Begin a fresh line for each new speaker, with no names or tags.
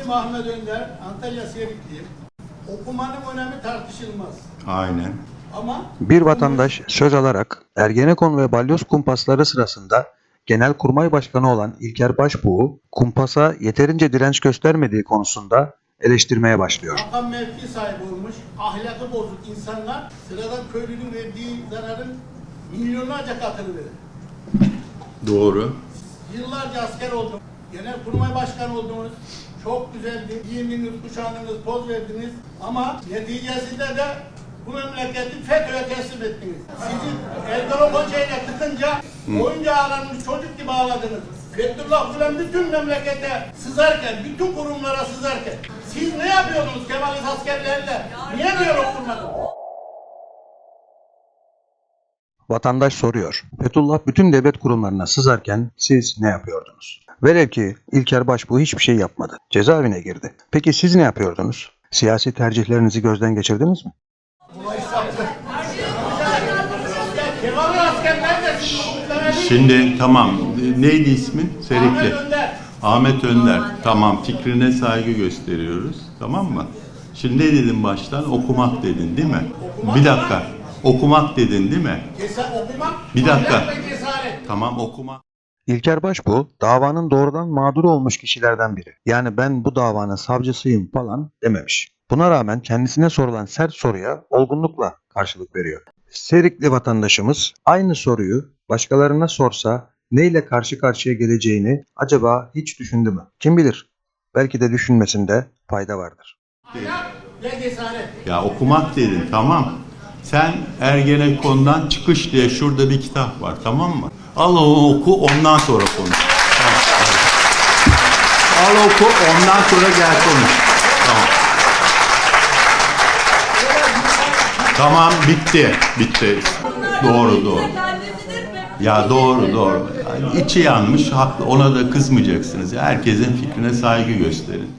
İsmim Ahmet Önder, Antalya Serikliyim. Okumanın önemi tartışılmaz.
Aynen.
Ama
Bir vatandaş söz alarak Ergenekon ve Balyoz kumpasları sırasında Genelkurmay Başkanı olan İlker Başbuğ'u kumpasa yeterince direnç göstermediği konusunda eleştirmeye başlıyor.
makam mevki sahibi olmuş, ahlakı bozuk insanlar sıradan köylünün verdiği zararın milyonlarca katını verir.
Doğru.
Yıllarca asker oldum. Genelkurmay Başkanı oldunuz. Çok güzeldi. Giyiminiz, kuşağınız, poz verdiniz. Ama neticesinde de bu memleketi FETÖ'ye teslim ettiniz. Sizi Erdoğan Hoca ile tıkınca oyuncağı ağlanmış çocuk gibi ağladınız. Fethullah Gülen bütün memlekete sızarken, bütün kurumlara sızarken siz ne yapıyordunuz Kemalist askerlerle? Niye diyalog kurmadınız?
Vatandaş soruyor. Fethullah bütün devlet kurumlarına sızarken siz ne yapıyordunuz? Velev ki İlker Başbuğ hiçbir şey yapmadı. Cezaevine girdi. Peki siz ne yapıyordunuz? Siyasi tercihlerinizi gözden geçirdiniz mi?
Şimdi tamam. Neydi ismin? Serikli.
Ahmet Önder.
Tamam fikrine saygı gösteriyoruz. Tamam mı? Şimdi ne dedin baştan? Okumak dedin değil mi? Bir dakika. Okumak dedin değil mi? Bir dakika. Tamam okumak.
İlker Başbuğ davanın doğrudan mağduru olmuş kişilerden biri. Yani ben bu davanın savcısıyım falan dememiş. Buna rağmen kendisine sorulan sert soruya olgunlukla karşılık veriyor. Serikli vatandaşımız aynı soruyu başkalarına sorsa neyle karşı karşıya geleceğini acaba hiç düşündü mü? Kim bilir? Belki de düşünmesinde fayda vardır.
Ya okumak dedin tamam. Sen Ergenekon'dan çıkış diye şurada bir kitap var tamam mı? Al oku ondan sonra konuş. Al oku ondan sonra gel konuş. Tamam. Tamam bitti. Bitti. Doğru doğru. Ya doğru doğru. Yani içi yanmış haklı ona da kızmayacaksınız. Herkesin fikrine saygı gösterin.